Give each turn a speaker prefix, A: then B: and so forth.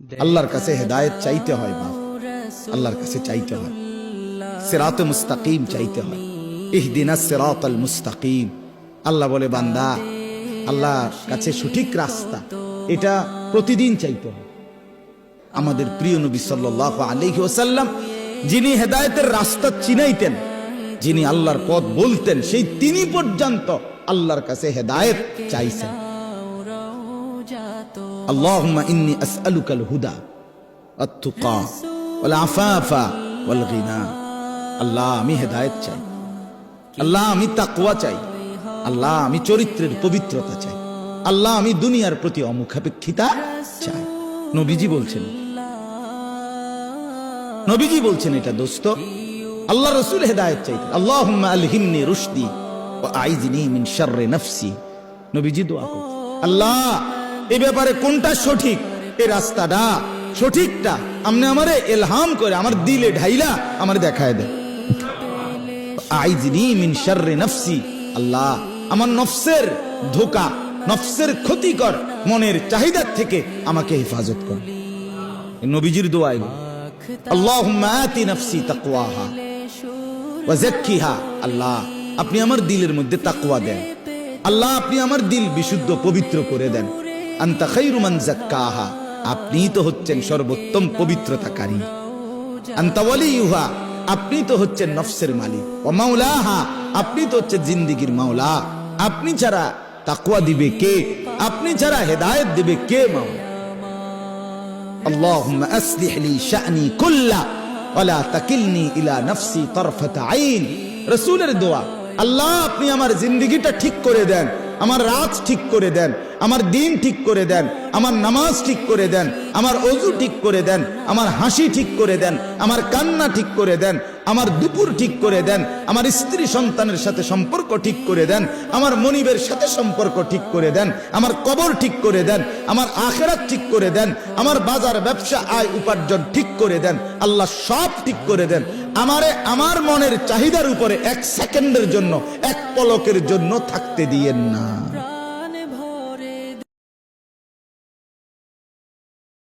A: আল্লাহর কাছে হেদায়েত চাইতে হয়, বাপ। আল্লাহর কাছে চাইতে হয়। সিরাত মুস্তাকিম চাইতে হয়। ইহদিনা সিরাত আল মুস্তাকিম। আল্লাহ বলে, বান্দা, আল্লাহর কাছে সঠিক রাস্তা, এটা প্রতিদিন চাইতে হয়। আমাদের প্রিয় নবী সাল্লাহ আলহি ওসাল্লাম যিনি হেদায়েতের রাস্তা চিনাইতেন, যিনি আল্লাহর পথ বলতেন, সেই তিনি পর্যন্ত আল্লাহর কাছে হেদায়েত চাইছেন। আল্লাহুম্মা ইন্নি আসআলুকাল হুদা, আত-তুকা ওয়াল আল্লাহ আমি হেদায়েত চাই। আল্লাহ আমি তাকওয়া চাই। আল্লাহ আমি চরিত্রের পবিত্রতা চাই। আল্লাহ আমি দুনিয়ার প্রতি অমুখাপেক্ষিতা চাই। নবীজি বলছেন নবীজি বলছেন এটা, দোস্ত, আল্লাহ রসুল হেদায়ত চাই। আল্লাহ আলহিমনি রুশদি ও আইজিনি মিন শাররে নফসি। নবীজি দোয়া আল্লাহ এই ব্যাপারে কোনটা সঠিক? এই রাস্তাটা সঠিকটা? আপনি আমারে এলহাম করে, আমার দিলে ঢাইলা, আমার দেখায় দেয় আইজনি মিন শাররে নফসি। আল্লাহ, আমার নফসের ধোকা, নফসের ক্ষতিকর মনের চাহিদার থেকে আমাকে হেফাজত কর। নবীজির দোয়া এগুলো। আল্লাহুম্মা আতি নফসি তাকওয়াহা ওয়া যাক্কিহা। আল্লাহ, আপনি আমার দিলের মধ্যে তাকওয়া দেন। আল্লাহ, আপনি আমার দিল বিশুদ্ধ পবিত্র করে দেন। আনতা খাইরু মান যাক্কাহা আপনি তো হচ্ছেন সর্বোত্তম পবিত্রতাকারী আনতা ওয়ালিয়ুহা আপনি তো হচ্ছেন নফসের মালিক ও মাওলাহা আপনি তো হচ্ছেন জিন্দিগির মাওলা আপনি ছাড়া তাকওয়া দিবে কে আপনি ছাড়া হেদায়েত দিবে কে মাওলা اللهم أصلح لي شأني كله ولا تكلني إلى نفسي طرفة عين রসুলের দোয়া আল্লাহ আপনি আমার জিন্দগিটা ঠিক করে দেন আমার রাত ঠিক করে দেন আমার দিন ঠিক করে দেন আমার নামাজ ঠিক করে দেন আমার অজু ঠিক করে দেন আমার হাসি ঠিক করে দেন আমার কান্না ঠিক করে দেন আমার দুপুর ঠিক করে দেন আমার স্ত্রী সন্তানের সাথে সম্পর্ক ঠিক করে দেন আমার মনিবের সাথে সম্পর্ক ঠিক করে দেন আমার কবর ঠিক করে দেন আমার আখেরাত ঠিক করে দেন আমার বাজার ব্যবসা আয় উপার্জন ঠিক করে দেন আল্লাহ সব ঠিক করে দেন আমারে আমার মনের চাহিদার উপরে এক সেকেন্ডের জন্য এক পলকের জন্য থাকতে দিয়েন না।